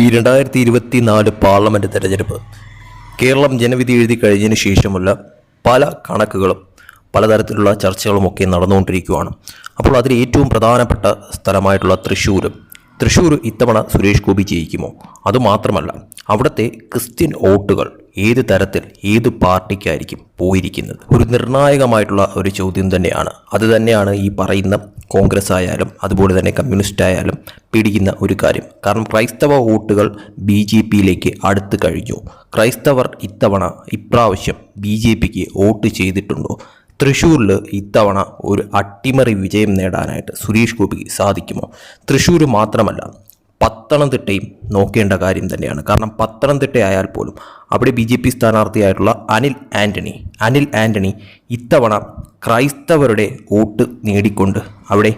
ഈ രണ്ടായിരത്തി ഇരുപത്തി നാല് പാർലമെന്റ് തെരഞ്ഞെടുപ്പ് കേരളം ജനവിധി എഴുതി കഴിഞ്ഞതിന് ശേഷമുള്ള പല കണക്കുകളും പലതരത്തിലുള്ള ചർച്ചകളുമൊക്കെ നടന്നുകൊണ്ടിരിക്കുകയാണ്. അപ്പോൾ അതിൽ ഏറ്റവും പ്രധാനപ്പെട്ട സ്ഥലമായിട്ടുള്ള തൃശ്ശൂർ തൃശ്ശൂർ ഇത്തവണ സുരേഷ് ഗോപി ജയിക്കുമോ? അതുമാത്രമല്ല അവിടുത്തെ ക്രിസ്ത്യൻ വോട്ടുകൾ ഏത് തരത്തിൽ ഏത് പാർട്ടിക്കായിരിക്കും പോയിരിക്കുന്നത്? ഒരു നിർണായകമായിട്ടുള്ള ഒരു ചോദ്യം തന്നെയാണ്. അത് തന്നെയാണ് ഈ പറയുന്ന കോൺഗ്രസ് ആയാലും അതുപോലെ തന്നെ കമ്മ്യൂണിസ്റ്റ് ആയാലും പിടിക്കുന്ന ഒരു കാര്യം. കാരണം ക്രൈസ്തവ വോട്ടുകൾ ബി ജെ പിയിലേക്ക് അടുത്ത് കഴിഞ്ഞു. ക്രൈസ്തവർ ഇത്തവണ ഇപ്രാവശ്യം ബി ജെ പിക്ക് വോട്ട് ചെയ്തിട്ടുണ്ടോ? തൃശ്ശൂരിൽ ഇത്തവണ ഒരു അട്ടിമറി വിജയം നേടാനായിട്ട് സുരേഷ് ഗോപിക്ക് സാധിക്കുമോ? തൃശ്ശൂർ മാത്രമല്ല പത്തനംതിട്ടയും നോക്കേണ്ട കാര്യം തന്നെയാണ്. കാരണം പത്തനംതിട്ട ആയാൽ പോലും അവിടെ ബി ജെ പി സ്ഥാനാർത്ഥിയായിട്ടുള്ള അനിൽ ആന്റണി അനിൽ ആന്റണി ഇത്തവണ ക്രൈസ്തവരുടെ വോട്ട് നേടിക്കൊണ്ട് അവിടെ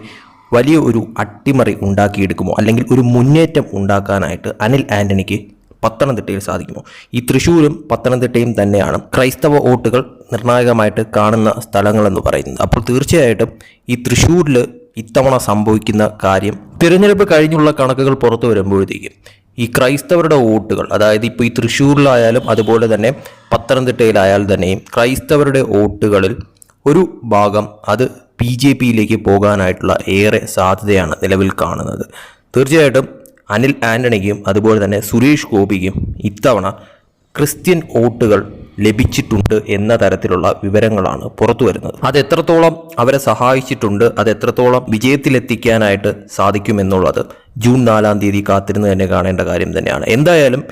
വലിയ ഒരു അട്ടിമറി ഉണ്ടാക്കിയെടുക്കുമോ? അല്ലെങ്കിൽ ഒരു മുന്നേറ്റം ഉണ്ടാക്കാനായിട്ട് അനിൽ ആന്റണിക്ക് പത്തനംതിട്ടയിൽ സാധിക്കുമോ? ഈ തൃശ്ശൂരും പത്തനംതിട്ടയും തന്നെയാണ് ക്രൈസ്തവ വോട്ടുകൾ നിർണായകമായിട്ട് കാണുന്ന സ്ഥലങ്ങളെന്ന് പറയുന്നത്. അപ്പോൾ തീർച്ചയായിട്ടും ഈ തൃശ്ശൂരിൽ ഇത്തവണ സംഭവിക്കുന്ന കാര്യം തിരഞ്ഞെടുപ്പ് കഴിഞ്ഞുള്ള കണക്കുകൾ പുറത്തു വരുമ്പോഴത്തേക്കും ഈ ക്രൈസ്തവരുടെ വോട്ടുകൾ അതായത് ഇപ്പോൾ ഈ തൃശ്ശൂരിലായാലും അതുപോലെ തന്നെ പത്തനംതിട്ടയിലായാൽ തന്നെയും ക്രൈസ്തവരുടെ വോട്ടുകളിൽ ഒരു ഭാഗം അത് ബി ജെ പിയിലേക്ക് പോകാനായിട്ടുള്ള ഏറെ സാധ്യതയാണ് നിലവിൽ കാണുന്നത്. തീർച്ചയായിട്ടും അനിൽ ആന്റണിക്കും അതുപോലെ തന്നെ സുരേഷ് ഗോപിക്കും ഇത്തവണ ക്രിസ്ത്യൻ വോട്ടുകൾ ലഭിച്ചിട്ടുണ്ട് എന്ന തരത്തിലുള്ള വിവരങ്ങളാണ് പുറത്തു വരുന്നത്. അത് എത്രത്തോളം അവരെ സഹായിച്ചിട്ടുണ്ട് അത് എത്രത്തോളം വിജയത്തിലെത്തിക്കാനായിട്ട് സാധിക്കുമെന്നുള്ളത് ജൂൺ നാലാം തീയതി കാത്തിരുന്ന് തന്നെ കാണേണ്ട കാര്യം തന്നെയാണ്. എന്തായാലും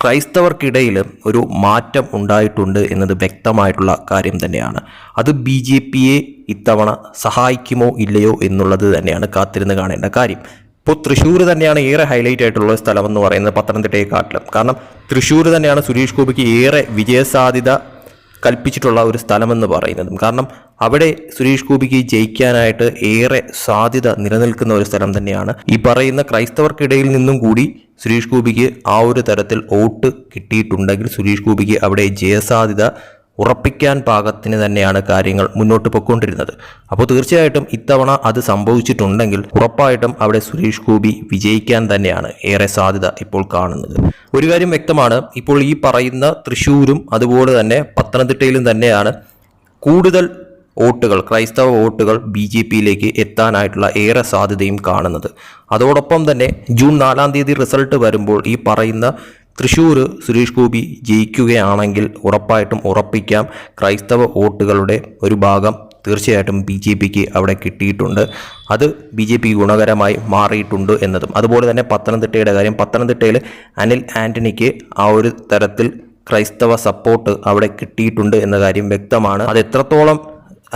ക്രൈസ്തവർക്കിടയിൽ ഒരു മാറ്റം ഉണ്ടായിട്ടുണ്ട് എന്നത് വ്യക്തമായിട്ടുള്ള കാര്യം തന്നെയാണ്. അത് ബി ജെ പിയെ ഇത്തവണ സഹായിക്കുമോ ഇല്ലയോ എന്നുള്ളത് തന്നെയാണ് കാത്തിരുന്ന് കാണേണ്ട കാര്യം. ഇപ്പോൾ തൃശ്ശൂർ തന്നെയാണ് ഏറെ ഹൈലൈറ്റ് ആയിട്ടുള്ള സ്ഥലം എന്ന് പറയുന്നത് പത്തനംതിട്ടയെക്കാട്ടിലും. കാരണം തൃശ്ശൂർ തന്നെയാണ് സുരേഷ് ഗോപിക്ക് ഏറെ വിജയസാധ്യത കൽപ്പിച്ചിട്ടുള്ള ഒരു സ്ഥലമെന്ന് പറയുന്നതും. കാരണം അവിടെ സുരേഷ് ഗോപിക്ക് ജയിക്കാനായിട്ട് ഏറെ സാധ്യത നിലനിൽക്കുന്ന ഒരു സ്ഥലം തന്നെയാണ്. ഈ പറയുന്ന ക്രൈസ്തവർക്കിടയിൽ നിന്നും കൂടി സുരേഷ് ഗോപിക്ക് ആ ഒരു തരത്തിൽ വോട്ട് കിട്ടിയിട്ടുണ്ടെങ്കിൽ സുരേഷ് ഗോപിക്ക് അവിടെ ജയസാധ്യത ഉറപ്പിക്കാൻ പാകത്തിന് തന്നെയാണ് കാര്യങ്ങൾ മുന്നോട്ട് പൊയ്ക്കൊണ്ടിരുന്നത്. അപ്പോൾ തീർച്ചയായിട്ടും ഇത്തവണ അത് സംഭവിച്ചിട്ടുണ്ടെങ്കിൽ ഉറപ്പായിട്ടും അവിടെ സുരേഷ് ഗോപി വിജയിക്കാൻ തന്നെയാണ് ഏറെ സാധ്യത ഇപ്പോൾ കാണുന്നത്. ഒരു കാര്യം വ്യക്തമാണ് ഇപ്പോൾ ഈ പറയുന്ന തൃശ്ശൂരും അതുപോലെ തന്നെ പത്തനംതിട്ടയിലും തന്നെയാണ് കൂടുതൽ വോട്ടുകൾ ക്രൈസ്തവ വോട്ടുകൾ ബി ജെ പിയിലേക്ക് എത്താനായിട്ടുള്ള ഏറെ സാധ്യതയും കാണുന്നത്. അതോടൊപ്പം തന്നെ ജൂൺ നാലാം തീയതി റിസൾട്ട് വരുമ്പോൾ ഈ പറയുന്ന തൃശ്ശൂർ സുരേഷ് ഗോപി ജയിക്കുകയാണെങ്കിൽ ഉറപ്പായിട്ടും ഉറപ്പിക്കാം. ക്രൈസ്തവ വോട്ടുകളുടെ ഒരു ഭാഗം തീർച്ചയായിട്ടും ബി ജെ പിക്ക് അവിടെ കിട്ടിയിട്ടുണ്ട്. അത് ബി ജെ പി ഗുണകരമായി മാറിയിട്ടുണ്ട് എന്നതും. അതുപോലെ തന്നെ പത്തനംതിട്ടയുടെ കാര്യം. പത്തനംതിട്ടയിൽ അനിൽ ആന്റണിക്ക് ആ ഒരു തരത്തിൽ ക്രൈസ്തവ സപ്പോർട്ട് അവിടെ കിട്ടിയിട്ടുണ്ട് എന്ന കാര്യം വ്യക്തമാണ്. അത് എത്രത്തോളം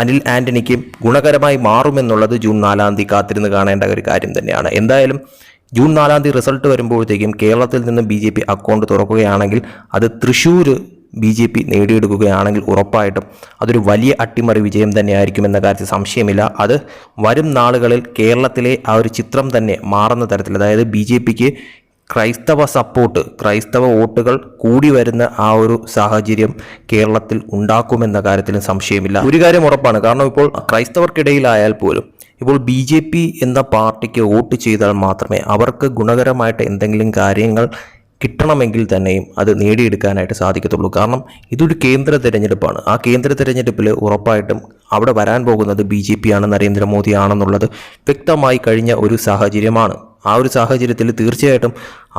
അനിൽ ആന്റണിക്ക് ഗുണകരമായി മാറുമെന്നുള്ളത് ജൂൺ നാലാം തീയതി കാത്തിരുന്ന് കാണേണ്ട ഒരു കാര്യം തന്നെയാണ്. എന്തായാലും ജൂൺ നാലാം തീയതി റിസൾട്ട് വരുമ്പോഴത്തേക്കും കേരളത്തിൽ നിന്ന് ബി ജെ പി അക്കൗണ്ട് തുറക്കുകയാണെങ്കിൽ അത് തൃശ്ശൂർ ബി ജെ പി നേടിയെടുക്കുകയാണെങ്കിൽ ഉറപ്പായിട്ടും അതൊരു വലിയ അട്ടിമറി വിജയം തന്നെയായിരിക്കും എന്ന കാര്യത്തിൽ സംശയമില്ല. അത് വരും നാളുകളിൽ കേരളത്തിലെ ആ ഒരു ചിത്രം തന്നെ മാറുന്ന തരത്തിൽ അതായത് ബി ജെ പിക്ക് ക്രൈസ്തവ സപ്പോർട്ട് ക്രൈസ്തവ വോട്ടുകൾ കൂടി വരുന്ന ആ ഒരു സാഹചര്യം കേരളത്തിൽ ഉണ്ടാക്കുമെന്ന കാര്യത്തിലും സംശയമില്ല. ഒരു കാര്യം ഉറപ്പാണ്. കാരണം ഇപ്പോൾ ക്രൈസ്തവർക്കിടയിലായാൽ പോലും ഇപ്പോൾ ബി ജെ പി എന്ന പാർട്ടിക്ക് വോട്ട് ചെയ്താൽ മാത്രമേ അവർക്ക് ഗുണകരമായിട്ട് എന്തെങ്കിലും കാര്യങ്ങൾ കിട്ടണമെങ്കിൽ തന്നെയും അത് നേടിയെടുക്കാനായിട്ട് സാധിക്കത്തുള്ളൂ. കാരണം ഇതൊരു കേന്ദ്ര തിരഞ്ഞെടുപ്പാണ്. ആ കേന്ദ്ര തിരഞ്ഞെടുപ്പിൽ ഉറപ്പായിട്ടും അവിടെ വരാൻ പോകുന്നത് ബി ജെ പി ആണ് നരേന്ദ്രമോദി ആണെന്നുള്ളത് വ്യക്തമായി കഴിഞ്ഞ ഒരു സാഹചര്യമാണ്. ആ ഒരു സാഹചര്യത്തിൽ തീർച്ചയായിട്ടും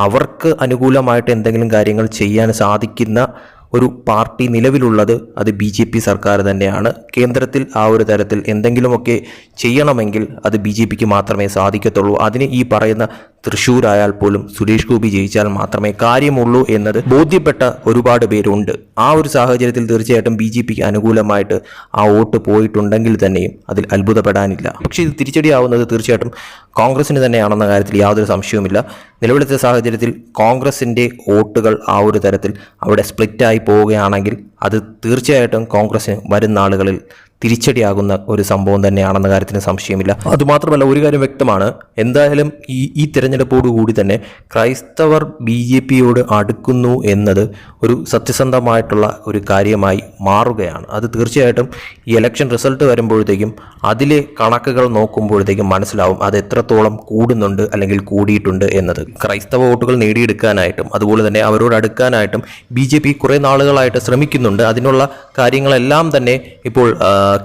അവർക്ക് അനുകൂലമായിട്ട് എന്തെങ്കിലും കാര്യങ്ങൾ ചെയ്യാൻ സാധിക്കുന്ന ഒരു പാർട്ടി നിലവിലുള്ളത് അത് ബി ജെ പി സർക്കാർ തന്നെയാണ്. കേന്ദ്രത്തിൽ ആ ഒരു തരത്തിൽ എന്തെങ്കിലുമൊക്കെ ചെയ്യണമെങ്കിൽ അത് ബി ജെ പിക്ക് മാത്രമേ സാധിക്കത്തുള്ളൂ. അതിന് ഈ പറയുന്ന തൃശ്ശൂരായാൽ പോലും സുരേഷ് ഗോപി ജയിച്ചാൽ മാത്രമേ കാര്യമുള്ളൂ എന്നത് ബോധ്യപ്പെട്ട ഒരുപാട് പേരുണ്ട്. ആ ഒരു സാഹചര്യത്തിൽ തീർച്ചയായിട്ടും ബി ജെ പിക്ക് അനുകൂലമായിട്ട് ആ വോട്ട് പോയിട്ടുണ്ടെങ്കിൽ തന്നെയും അതിൽ അത്ഭുതപ്പെടാനില്ല. പക്ഷേ ഇത് തിരിച്ചടിയാവുന്നത് തീർച്ചയായിട്ടും കോൺഗ്രസിന് തന്നെയാണെന്ന കാര്യത്തിൽ യാതൊരു സംശയവുമില്ല. നിലവിലത്തെ സാഹചര്യത്തിൽ കോൺഗ്രസിന്റെ വോട്ടുകൾ ആ ഒരു തരത്തിൽ അവിടെ സ്പ്ലിറ്റായി പോവുകയാണെങ്കിൽ അത് തീർച്ചയായിട്ടും കോൺഗ്രസ്സിന് വരുന്ന നാളുകളിൽ തിരിച്ചടിയാകുന്ന ഒരു സംഭവം തന്നെയാണെന്ന കാര്യത്തിന് സംശയമില്ല. അതുമാത്രമല്ല ഒരു കാര്യം വ്യക്തമാണ്. എന്തായാലും ഈ ഈ തിരഞ്ഞെടുപ്പോടുകൂടി തന്നെ ക്രൈസ്തവർ ബി ജെ പിയോട് അടുക്കുന്നു എന്നത് ഒരു സത്യസന്ധമായിട്ടുള്ള ഒരു കാര്യമായി മാറുകയാണ്. അത് തീർച്ചയായിട്ടും ഈ ഇലക്ഷൻ റിസൾട്ട് വരുമ്പോഴത്തേക്കും അതിലെ കണക്കുകൾ നോക്കുമ്പോഴത്തേക്കും മനസ്സിലാവും അത് എത്രത്തോളം കൂടുന്നുണ്ട് അല്ലെങ്കിൽ കൂടിയിട്ടുണ്ട് എന്നത്. ക്രൈസ്തവ വോട്ടുകൾ നേടിയെടുക്കാനായിട്ടും അതുപോലെ തന്നെ അവരോട് അടുക്കാനായിട്ടും ബി ജെ പി കുറേ നാളുകളായിട്ട് ശ്രമിക്കുന്നുണ്ട്. അതിനുള്ള കാര്യങ്ങളെല്ലാം തന്നെ ഇപ്പോൾ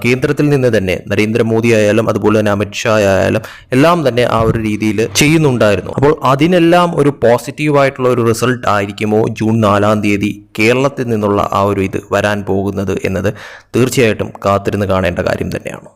കേന്ദ്രത്തിൽ നിന്ന് തന്നെ നരേന്ദ്രമോദി ആയാലും അതുപോലെ തന്നെ അമിത്ഷാ ആയാലും എല്ലാം തന്നെ ആ ഒരു രീതിയിൽ ചെയ്യുന്നുണ്ടായിരുന്നു. അപ്പോൾ അതിനെല്ലാം ഒരു പോസിറ്റീവായിട്ടുള്ള ഒരു റിസൾട്ട് ആയിരിക്കുമോ ജൂൺ നാലാം തീയതി കേരളത്തിൽ നിന്നുള്ള ആ ഒരു ഇത് വരാൻ പോകുന്നത് എന്നത് തീർച്ചയായിട്ടും കാത്തിരുന്ന് കാണേണ്ട കാര്യം തന്നെയാണ്.